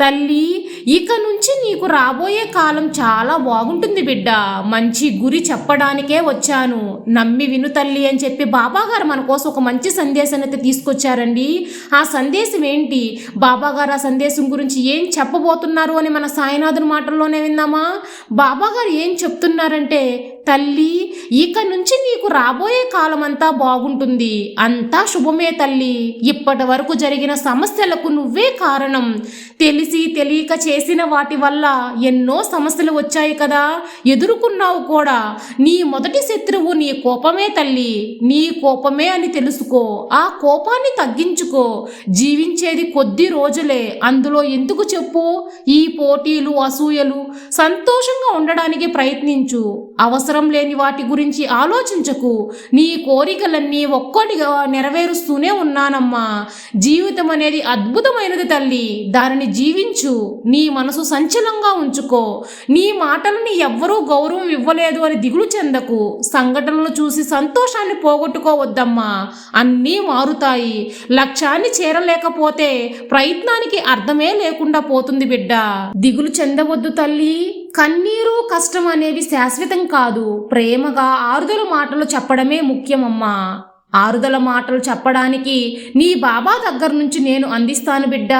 తల్లి ఇక నుంచి నీకు రాబోయే కాలం చాలా బాగుంటుంది బిడ్డ. మంచి గురి చెప్పడానికే వచ్చాను. నమ్మి విను తల్లి అని చెప్పి బాబాగారు మన కోసం ఒక మంచి సందేశాన్ని అయితే తీసుకొచ్చారండి. ఆ సందేశం ఏంటి? బాబాగారు ఆ సందేశం గురించి ఏం చెప్పబోతున్నారు అని మన సాయినాథుని మాటల్లోనే విన్నామా బాబాగారు ఏం చెప్తున్నారంటే తల్లి ఇక నుంచి నీకు రాబోయే కాలం అంతా బాగుంటుంది. అంతా శుభమే తల్లి. ఇప్పటి వరకు జరిగిన సమస్యలకు నువ్వే కారణం. తెలిసి తెలియక చేసిన వాటి వల్ల ఎన్నో సమస్యలు వచ్చాయి కదా. ఎదుర్కొన్నావు కూడా. నీ మొదటి శత్రువు నీ కోపమే తల్లి. నీ కోపమే అని తెలుసుకో. ఆ కోపాన్ని తగ్గించుకో. జీవించేది కొద్ది రోజులే. అందులో ఎందుకు చెప్పు? ఈ పోటీలు అసూయలు సంతోషంగా ఉండడానికి ప్రయత్నించు. అవసరం లేని వాటి గురించి ఆలోచించకు. నీ కోరికలన్నీ ఒక్కటిగా నెరవేరుస్తూనే ఉన్నానమ్మా. జీవితం అనేది అద్భుతమైనది తల్లి. దానిని జీవించు. నీ మనసు సంచలంగా ఉంచుకో. నీ మాటలని ఎవ్వరూ గౌరవం ఇవ్వలేదు అని దిగులు చెందకు. సంఘటనలు చూసి సంతోషాన్ని పోగొట్టుకోవద్దమ్మా. అన్నీ మారుతాయి. లక్ష్యాన్ని చేరలేకపోతే ప్రయత్నానికి అర్థమే లేకుండా పోతుంది బిడ్డ. దిగులు చెందవద్దు తల్లి. కన్నీరు కష్టం అనేవి శాశ్వతం కాదు. ప్రేమగా ఆరుదల మాటలు చెప్పడమే ముఖ్యమమ్మా. ఆరుదల మాటలు చెప్పడానికి నీ బాబా దగ్గర నుంచి నేను అందిస్తాను బిడ్డ.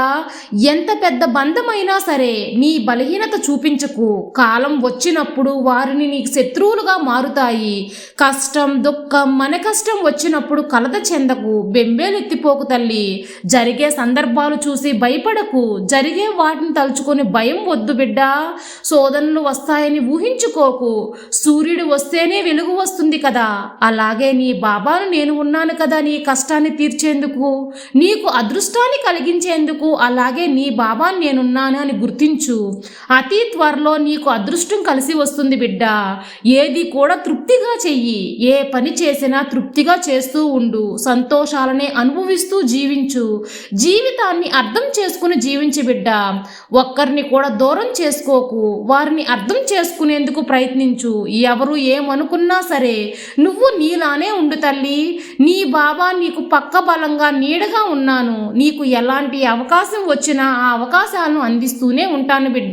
ఎంత పెద్ద బంధమైనా సరే నీ బలహీనత చూపించకు. కాలం వచ్చినప్పుడు వారిని నీకు శత్రువులుగా మారుతాయి. కష్టం దుఃఖం మన కష్టం వచ్చినప్పుడు కలత చెందకు. బెంబేలెత్తిపోకు తల్లి. జరిగే సందర్భాలు చూసి భయపడకు. జరిగే వాటిని తలుచుకొని భయం వద్దు బిడ్డ. శోధనలు వస్తాయని ఊహించుకోకు. సూర్యుడు వస్తేనే వెలుగు వస్తుంది కదా. అలాగే నీ బాబాను నేను ఉన్నాను కదా నీ కష్టాన్ని తీర్చేందుకు నీకు అదృష్టాన్ని కలిగించేందుకు అలాగే నీ బాబాని నేనున్నాను అని గుర్తించు. అతి త్వరలో నీకు అదృష్టం కలిసి వస్తుంది బిడ్డ. ఏది కూడా తృప్తిగా చెయ్యి. ఏ పని చేసినా తృప్తిగా చేస్తూ ఉండు. సంతోషాలనే అనుభవిస్తూ జీవించు. జీవితాన్ని అర్థం చేసుకుని జీవించి బిడ్డ. ఒక్కరిని కూడా దూరం చేసుకోకు. వారిని అర్థం చేసుకునేందుకు ప్రయత్నించు. ఎవరు ఏమనుకున్నా సరే నువ్వు నీలానే ఉండు తల్లి. నీ బాబా నీకు పక్క బలంగా నీడగా ఉన్నాను. నీకు ఎలాంటి అవకాశం వచ్చినా ఆ అవకాశాలను అందిస్తూనే ఉంటాను బిడ్డ.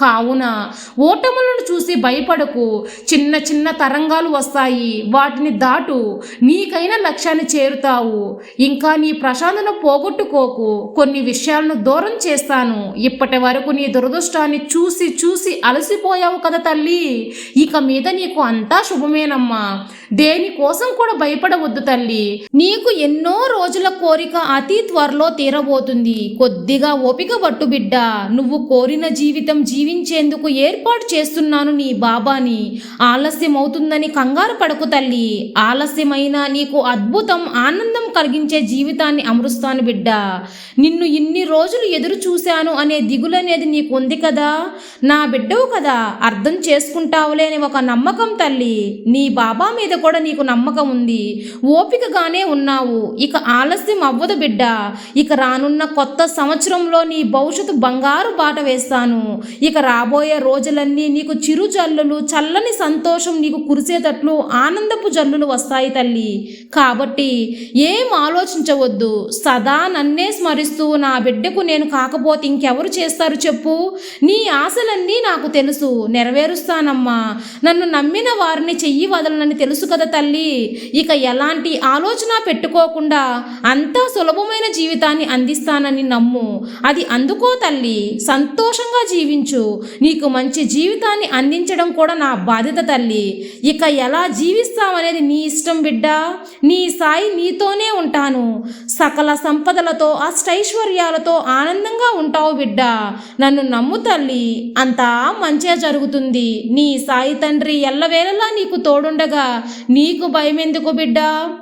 కావున ఓటములను చూసి భయపడకు. చిన్న చిన్న తరంగాలు వస్తాయి. వాటిని దాటు. నీకైన లక్ష్యాన్ని చేరుతావు. ఇంకా నీ ప్రశాంతను పోగొట్టుకోకు. కొన్ని విషయాలను దూరం చేస్తాను. ఇప్పటి వరకు నీ దురదృష్టాన్ని చూసి చూసి అలసిపోయావు కదా తల్లి. ఇక మీద నీకు అంతా శుభమేనమ్మా. దేనికోసం కూడా భయపడవద్దు తల్లి. నీకు ఎన్నో రోజుల కోరిక అతి త్వరలో తీరబోతుంది. కొద్దిగా ఓపిక పట్టు బిడ్డ. నువ్వు కోరిన జీవితం జీవించేందుకు ఏర్పాటు చేస్తున్నాను నీ బాబాని. ఆలస్యం అవుతుందని కంగారు పడకు తల్లి. ఆలస్యమైన నీకు అద్భుతం ఆనందం కలిగించే జీవితాన్ని అమరుస్తాను బిడ్డ. నిన్ను ఇన్ని రోజులు ఎదురు చూశాను అనే దిగులు అనేది నీకు ఉంది కదా. నా బిడ్డవు కదా. అర్థం చేసుకుంటావులే అని ఒక నమ్మకం తల్లి. నీ బాబా మీద కూడా నీకు నమ్మకం ఉంది. ఓపికగానే ఉన్నావు. ఇక ఆలస్యం అవ్వదు బిడ్డ. ఇక రానున్న కొత్త సంవత్సరంలో నీ భవిష్యత్తు బంగారు బాట వేస్తాను. ఇక రాబోయే రోజులన్నీ నీకు చిరు జల్లులు చల్లని సంతోషం నీకు కురిసేటట్లు ఆనందపు జల్లులు వస్తాయి తల్లి. కాబట్టి ఏం ఆలోచించవద్దు. సదా నన్నే స్మరిస్తూ నా బిడ్డకు నేను కాకపోతే ఇంకెవరు చేస్తారు చెప్పు. నీ ఆశలన్నీ నాకు తెలుసు. నెరవేరుస్తానమ్మా. నన్ను నమ్మిన వారిని చెయ్యి వదలనని తెలుసు కదా తల్లి. ఇక ఎలాంటి ఆలోచన పెట్టుకోకుండా అంతా సులభమైన జీవితాన్ని అందిస్తానని నమ్ము. అది అందుకో తల్లి సంతోషంగా జీవించు. నీకు మంచి జీవితాన్ని అందించడం కూడా నా బాధ్యత తల్లి. ఇక ఎలా జీవిస్తావనేది నీ ఇష్టం బిడ్డ? నీ సాయి నీతోనే ఉంటాను. సకల సంపదలతో అష్టైశ్వర్యాలతో ఆనందంగా ఉంటావు బిడ్డ. నన్ను నమ్ము తల్లి అంతా మంచిగా జరుగుతుంది. నీ సాయి తండ్రి ఎల్లవేళలా నీకు తోడుండగా. నీకు భయమెందుకు బిడ్డ?